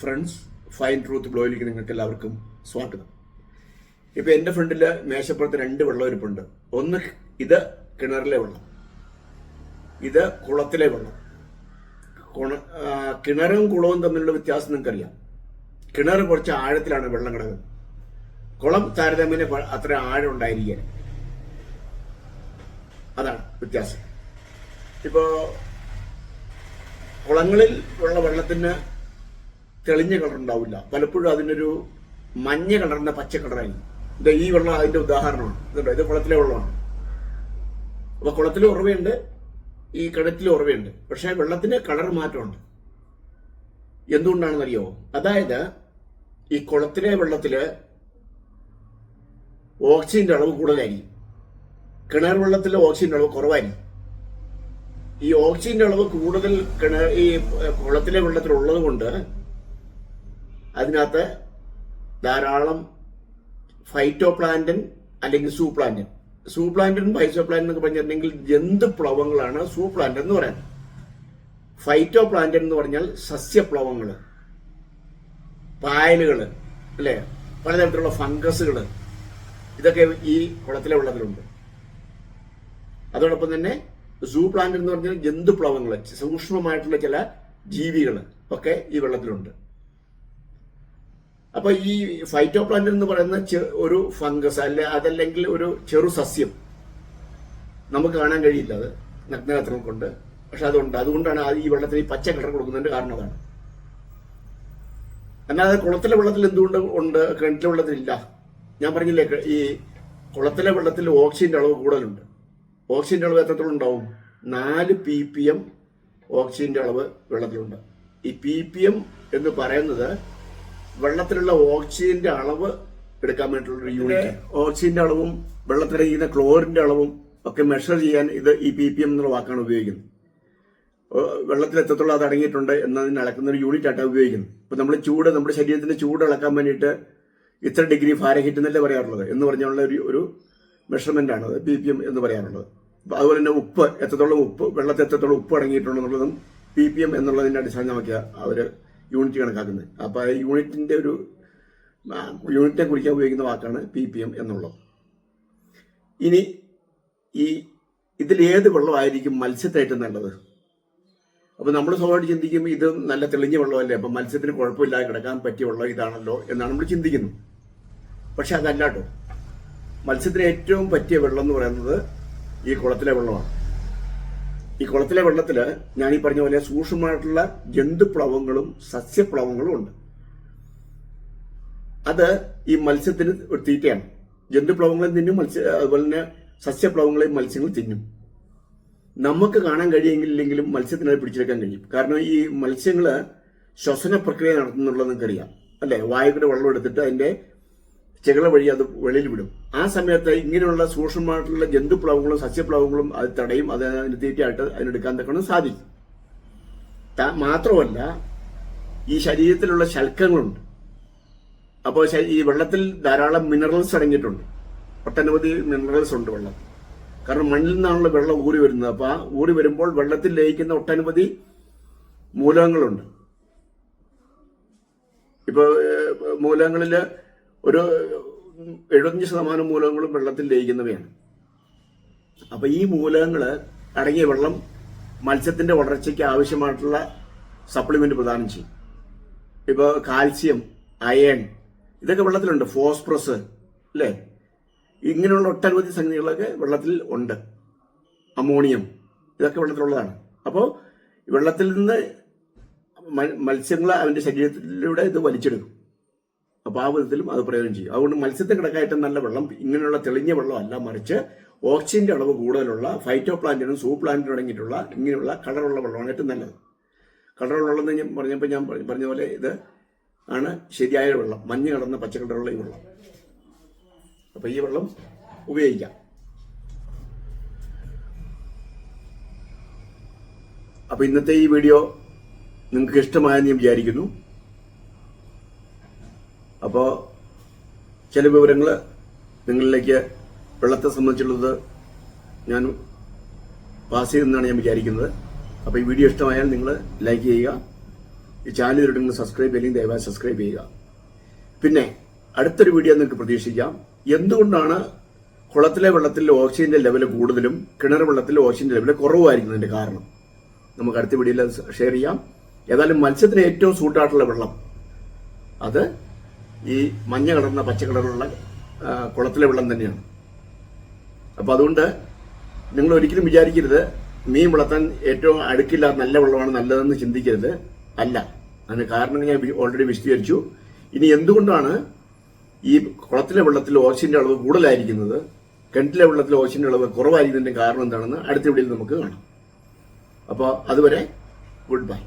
Friends fine truth ബ്ലോയിലേക്ക് നിങ്ങൾക്ക് എല്ലാവർക്കും സ്വാഗതം. ഇപ്പൊ എന്റെ ഫ്രണ്ടിൽ മേശപ്പുറത്ത് രണ്ട് വെള്ളമൊരുപ്പുണ്ട് ഒന്ന് ഇത് കിണറിലെ വെള്ളം. ഇത് കുളത്തിലെ വെള്ളം. കുണ- കിണറും കുളവും തമ്മിലുള്ള വ്യത്യാസം നിങ്ങൾക്കറിയാം. കിണർ കുറച്ച് ആഴത്തിലാണ് വെള്ളം കിടക്കുന്നത്. കുളം താരതമ്യേന അത്ര ആഴം ഉണ്ടായിരിക്കുക അതാണ് വ്യത്യാസം. ഇപ്പോ കുളങ്ങളിൽ ഉള്ള വെള്ളത്തിന് തെളിഞ്ഞ കളർ ഉണ്ടാവില്ല പലപ്പോഴും അതിനൊരു മഞ്ഞ കളറിന്റെ പച്ച കളറായി ഇത് ഈ വെള്ളം അതിന്റെ ഉദാഹരണമാണ്. ഇതുണ്ടോ? ഇത് കുളത്തിലെ വെള്ളമാണ്. അപ്പൊ കുളത്തിലെ ഉറവയുണ്ട് ഈ കിണറ്റിലെ ഉറവയുണ്ട് പക്ഷെ വെള്ളത്തിന് കളർ മാറ്റമുണ്ട്. എന്തുകൊണ്ടാണെന്നറിയോ? അതായത് ഈ കുളത്തിലെ വെള്ളത്തിൽ ഓക്സിജന്റെ അളവ് കൂടുതലായിരിക്കും. കിണർ വെള്ളത്തിലെ ഓക്സിജന്റെ അളവ് കുറവായിരിക്കും. ഈ ഓക്സിജന്റെ അളവ് കൂടുതൽ കിണർ ഈ കുളത്തിലെ വെള്ളത്തിൽ ഉള്ളത് കൊണ്ട് അതിനകത്ത് ധാരാളം ഫൈറ്റോ പ്ലാന്റൻ അല്ലെങ്കിൽ സൂ പ്ലാന്റൻ സൂ പ്ലാന്റൻ ഫൈറ്റോ പ്ലാന്റ് എന്നൊക്കെ പറഞ്ഞിട്ടുണ്ടെങ്കിൽ ജന്തുപ്ലവങ്ങളാണ് സൂ പ്ലാന്റ് എന്ന് പറയുന്നത്? ഫൈറ്റോ പ്ലാന്റൻ എന്ന് പറഞ്ഞാൽ സസ്യപ്ലവങ്ങൾ പായലുകൾ അല്ലേ? പലതരത്തിലുള്ള ഫംഗസുകൾ ഇതൊക്കെ ഈ കുളത്തിലെ വെള്ളത്തിലുണ്ട്. അതോടൊപ്പം തന്നെ സൂ പ്ലാന്റ് എന്ന് പറഞ്ഞാൽ ജന്തുപ്ലവങ്ങൾ സൂക്ഷ്മമായിട്ടുള്ള ചില ജീവികൾ ഒക്കെ ഈ വെള്ളത്തിലുണ്ട്. അപ്പൊ ഈ ഫൈറ്റോ പ്ലാന്റ് എന്ന് പറയുന്ന ഒരു ഫംഗസ് അല്ലെ അതല്ലെങ്കിൽ ഒരു ചെറു സസ്യം നമുക്ക് കാണാൻ കഴിയില്ല അത് നഗ്നഗാത്രം കൊണ്ട്. പക്ഷെ അതുണ്ട്. അതുകൊണ്ടാണ് ഈ വെള്ളത്തിന് ഈ പച്ച കളർ കൊടുക്കുന്നതിന്റെ കാരണം അതാണ്. അല്ലാതെ കുളത്തിലെ വെള്ളത്തിൽ എന്തുകൊണ്ട് ഉണ്ട്? കിണറ്റിലെ വെള്ളത്തിലില്ല ഞാൻ പറഞ്ഞില്ലേ ഈ കുളത്തിലെ വെള്ളത്തിൽ ഓക്സിജന്റെ അളവ് കൂടുതലുണ്ട്. ഓക്സിജന്റെ അളവ് എത്രത്തോളം ഉണ്ടാവും? നാല് പി പി എം ഓക്സിജന്റെ അളവ് വെള്ളത്തിലുണ്ട്. ഈ പി പി എം എന്ന് പറയുന്നത് വെള്ളത്തിലുള്ള ഓക്സിജന്റെ അളവ് എടുക്കാൻ വേണ്ടിയിട്ടുള്ള ഒരു യൂണിറ്റ് ഓക്സിജന്റെ അളവും വെള്ളത്തിലിരിക്കുന്ന ക്ലോറിന്റെ അളവും ഒക്കെ മെഷർ ചെയ്യാൻ ഇത് ഈ പി പി എം എന്നുള്ള വാക്കാണ് ഉപയോഗിക്കുന്നത്. വെള്ളത്തിൽ എത്രത്തോളം അത് അടങ്ങിയിട്ടുണ്ട് എന്നതിന് അളക്കുന്ന ഒരു യൂണിറ്റ് ആയിട്ടാണ് ഉപയോഗിക്കുന്നത്. ഇപ്പൊ നമ്മൾ ചൂട് നമ്മുടെ ശരീരത്തിന്റെ ചൂട് അളക്കാൻ വേണ്ടിയിട്ട് ഇത്ര ഡിഗ്രി ഫാരഹീറ്റ് എന്നല്ലേ പറയാറുള്ളത് എന്ന് പറഞ്ഞുള്ള ഒരു ഒരു മെഷർമെന്റ് ആണ് പി പി എം എന്ന് പറയാറുള്ളത്. അതുപോലെ തന്നെ ഉപ്പ് എത്രത്തോളം ഉപ്പ് വെള്ളത്തിൽ എത്രത്തോളം ഉപ്പ് അടങ്ങിയിട്ടുണ്ടെന്നുള്ളതും പി പി എം എന്നുള്ളതിന്റെ അടിസ്ഥാനമാക്കിയ അവർ യൂണിറ്റ് കണക്കാക്കുന്നത്. അപ്പോൾ ആ യൂണിറ്റിന്റെ ഒരു യൂണിറ്റിനെ കുറിക്കാൻ ഉപയോഗിക്കുന്ന വാക്കാണ് പി പി എം എന്നുള്ളത്. ഇനി ഈ ഇതിൽ ഏത് വെള്ളമായിരിക്കും മത്സ്യത്തായിട്ട് നല്ലത്? അപ്പോൾ നമ്മൾ സ്വാഭാവികം ചിന്തിക്കും ഇത് നല്ല തെളിഞ്ഞ വെള്ളമല്ലേ അപ്പം മത്സ്യത്തിന് കുഴപ്പമില്ലാതെ കിടക്കാൻ പറ്റിയ വെള്ളം ഇതാണല്ലോ എന്നാണ് നമ്മൾ ചിന്തിക്കുന്നത്. പക്ഷെ അതല്ല കേട്ടോ മത്സ്യത്തിന് ഏറ്റവും പറ്റിയ വെള്ളം എന്ന് പറയുന്നത് ഈ കുളത്തിലെ വെള്ളമാണ്. ഈ കുളത്തിലെ വെള്ളത്തിൽ ഞാൻ ഈ പറഞ്ഞ പോലെ സൂക്ഷ്മമായിട്ടുള്ള ജന്തുപ്ലവങ്ങളും സസ്യപ്ലവങ്ങളും ഉണ്ട്. അത് ഈ മത്സ്യത്തിന് ഒരു തീറ്റയാണ്. ജന്തുപ്ലവങ്ങളെ തിന്നും മത്സ്യ അതുപോലെ തന്നെ സസ്യപ്ലവങ്ങളെയും മത്സ്യങ്ങൾ തിന്നും. നമുക്ക് കാണാൻ കഴിയെങ്കിലെങ്കിലും മത്സ്യത്തിനത് പിടിച്ചെടുക്കാൻ കഴിയും. കാരണം ഈ മത്സ്യങ്ങൾ ശ്വസന പ്രക്രിയ നടത്തുന്നുള്ളത് നിങ്ങൾക്കറിയാം അല്ലെ? വായുവിന്റെ വെള്ളം എടുത്തിട്ട് അതിന്റെ ചെകള വഴി അത് വെളിയിൽ വിടും. ആ സമയത്ത് ഇങ്ങനെയുള്ള സൂക്ഷ്മമായിട്ടുള്ള ജന്തുപ്ലവങ്ങളും സസ്യപ്ലവങ്ങളും അത് തടയും അത് അതിന് തീറ്റയായിട്ട് അതിനെടുക്കാൻ തക്കണം സാധിക്കും. മാത്രമല്ല ഈ ശരീരത്തിലുള്ള ശൽക്കങ്ങളുണ്ട്. അപ്പോൾ ഈ വെള്ളത്തിൽ ധാരാളം മിനറൽസ് അടങ്ങിയിട്ടുണ്ട്. ഒട്ടനവധി മിനറൽസ് ഉണ്ട് വെള്ളം. കാരണം മണ്ണിൽ നിന്നാണല്ലോ വെള്ളം ഊറി വരുന്നത്. അപ്പൊ ആ ഊറി വരുമ്പോൾ വെള്ളത്തിൽ ലയിക്കുന്ന ഒട്ടനവധി മൂലകങ്ങളുണ്ട്. ഇപ്പൊ മൂലകങ്ങളിൽ ഒരു എഴുപത്തഞ്ച് ശതമാനം മൂലകങ്ങളും വെള്ളത്തിൽ ലയിക്കുന്നവയാണ്. അപ്പൊ ഈ മൂലകങ്ങൾ അടങ്ങിയ വെള്ളം മത്സ്യത്തിന്റെ വളർച്ചയ്ക്ക് ആവശ്യമായിട്ടുള്ള സപ്ലിമെന്റ് പ്രദാനം ചെയ്യും. ഇപ്പൊ കാൽസ്യം അയൺ ഇതൊക്കെ വെള്ളത്തിലുണ്ട്. ഫോസ്ഫറസ് അല്ലേ? ഇങ്ങനെയുള്ള ഒട്ടനവധി സംഗതികളൊക്കെ വെള്ളത്തിൽ ഉണ്ട്. അമോണിയം ഇതൊക്കെ വെള്ളത്തിലുള്ളതാണ്. അപ്പോൾ വെള്ളത്തിൽ നിന്ന് മത്സ്യങ്ങൾ അവന്റെ ശരീരത്തിലൂടെ ഇത് വലിച്ചെടുക്കും. അപ്പോൾ ആ വിധത്തിലും അത് പ്രയോജനം ചെയ്യും. അതുകൊണ്ട് മത്സ്യത്തെ കിടക്കായിട്ട് നല്ല വെള്ളം ഇങ്ങനെയുള്ള തെളിഞ്ഞ വെള്ളമല്ല മറിച്ച് ഓക്സിജന്റെ അളവ് കൂടുതലുള്ള ഫൈറ്റോ പ്ലാന്റിനും സൂ പ്ലാന്റിനും അടങ്ങിയിട്ടുള്ള ഇങ്ങനെയുള്ള കളറുള്ള വെള്ളമാണ് ഏറ്റവും നല്ലത്. കളറുള്ള വെള്ളം ഞാൻ പറഞ്ഞപ്പോൾ ഞാൻ പറഞ്ഞ- പോലെ ഇത് ആണ് ശരിയായ വെള്ളം മഞ്ഞ കടന്ന പച്ചക്കളറുള്ള ഈ വെള്ളം. അപ്പൊ ഈ വെള്ളം ഉപയോഗിക്കാം. അപ്പോൾ ഇന്നത്തെ ഈ വീഡിയോ നിങ്ങൾക്ക് ഇഷ്ടമായെന്ന് ഞാൻ വിചാരിക്കുന്നു. അപ്പോൾ ചില വിവരങ്ങൾ നിങ്ങളിലേക്ക് വെള്ളത്തെ സംബന്ധിച്ചുള്ളത് ഞാൻ പാസ് ചെയ്തെന്നാണ് ഞാൻ വിചാരിക്കുന്നത്. അപ്പോൾ ഈ വീഡിയോ ഇഷ്ടമായാൽ നിങ്ങൾ ലൈക്ക് ചെയ്യുക. ഈ ചാനൽ ഇടുന്ന സബ്സ്ക്രൈബ് ചെയ്യുക ദയവായി സബ്സ്ക്രൈബ് ചെയ്യുക. പിന്നെ അടുത്തൊരു വീഡിയോ നിങ്ങൾക്ക് പ്രതീക്ഷിക്കാം. എന്തുകൊണ്ടാണ് കുളത്തിലെ വെള്ളത്തിൽ ഓക്സിജന്റെ ലെവൽ കൂടുതലും കിണർ വെള്ളത്തിൽ ഓക്സിജന്റെ ലെവൽ കുറവായിരിക്കുന്നതിന്റെ കാരണം? നമുക്ക് അടുത്ത വീഡിയോയിൽ ഷെയർ ചെയ്യാം. ഏതായാലും മത്സ്യത്തിന് ഏറ്റവും സൂട്ടായിട്ടുള്ള വെള്ളം അത് ഈ മഞ്ഞ കളറിന പച്ച കളറുള്ള കുളത്തിലെ വെള്ളം തന്നെയാണ്. അപ്പോൾ അതുകൊണ്ട് നിങ്ങൾ ഒരിക്കലും വിചാരിക്കരുത് മീൻ വളർത്താൻ ഏറ്റവും അടുക്കില്ല നല്ല വെള്ളമാണ് നല്ലതെന്ന് ചിന്തിക്കരുത്. അല്ല. അതിന് കാരണം ഞാൻ ഓൾറെഡി വിശദീകരിച്ചു. ഇനി എന്തുകൊണ്ടാണ് ഈ കുളത്തിലെ വെള്ളത്തിൽ ഓക്സിജന്റെ അളവ് കൂടുതലായിരിക്കുന്നത് കിണറ്റിലെ വെള്ളത്തിൽ ഓക്സിജന്റെ അളവ് കുറവായിരിക്കുന്നതിന്റെ കാരണം എന്താണെന്ന് അടുത്ത വീഡിയോയിൽ നമുക്ക് കാണാം. അപ്പോൾ അതുവരെ ഗുഡ് ബൈ.